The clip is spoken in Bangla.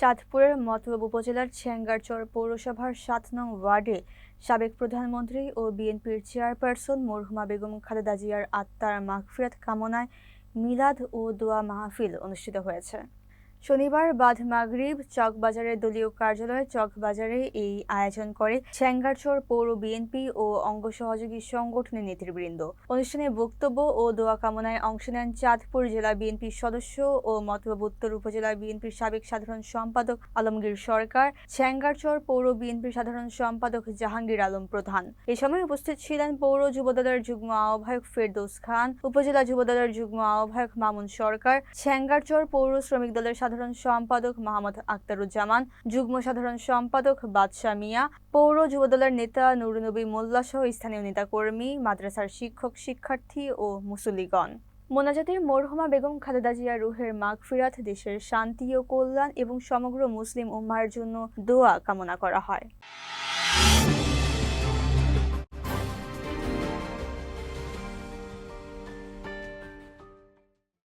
চাঁদপুরের মতলব উপজেলার ছেঙ্গারচর পৌরসভার সাত নং ওয়ার্ডে সাবেক প্রধানমন্ত্রী ও বিএনপির চেয়ারপারসন মরহুমা বেগম খালেদা জিয়ার আত্মার মাগফিরাত কামনায় মিলাদ ও দোয়া মাহফিল অনুষ্ঠিত হয়েছে। শনিবার বাদ মাগরিব চকবাজারের দলীয় কার্যালয় চকবাজারে এই আয়োজন করে ছেঙ্গারচর পৌর বিএনপি ও অঙ্গ সহযোগী সংগঠনের নেতৃবৃন্দ। অনুষ্ঠানে বক্তব্য ও দোয়া কামনায় অংশ নেন চাঁদপুর জেলা বিএনপির সদস্য ও মতলব উত্তর উপজেলা বিএনপির সাবেক সাধারণ সম্পাদক আলমগীর সরকার ছেঙ্গারচর পৌর বিএনপির সাধারণ সম্পাদক জাহাঙ্গীর আলম প্রধান। এ সময় উপস্থিত ছিলেন পৌর যুবদলের যুগ্ম আহ্বায়ক ফেরদৌস খান, উপজেলা যুবদলের যুগ্ম আহ্বায়ক মামুন সরকার ছেঙ্গারচর পৌর শ্রমিক দলের সাধারণ সম্পাদক মোহাম্মদ আক্তারুজ্জামান, যুগ্ম সাধারণ সম্পাদক বাদশা মিয়া, পৌর যুবদলের নেতা নুরনবী মোল্লা সহ স্থানীয় নেতাকর্মী, মাদ্রাসার শিক্ষক, শিক্ষার্থী ও মুসল্লিগণ। মোনাজাতের মরহুমা বেগম খালেদা জিয়া রুহের মাগফিরাত, দেশের শান্তি ও কল্যাণ এবং সমগ্র মুসলিম উম্মার জন্য দোয়া কামনা করা হয়।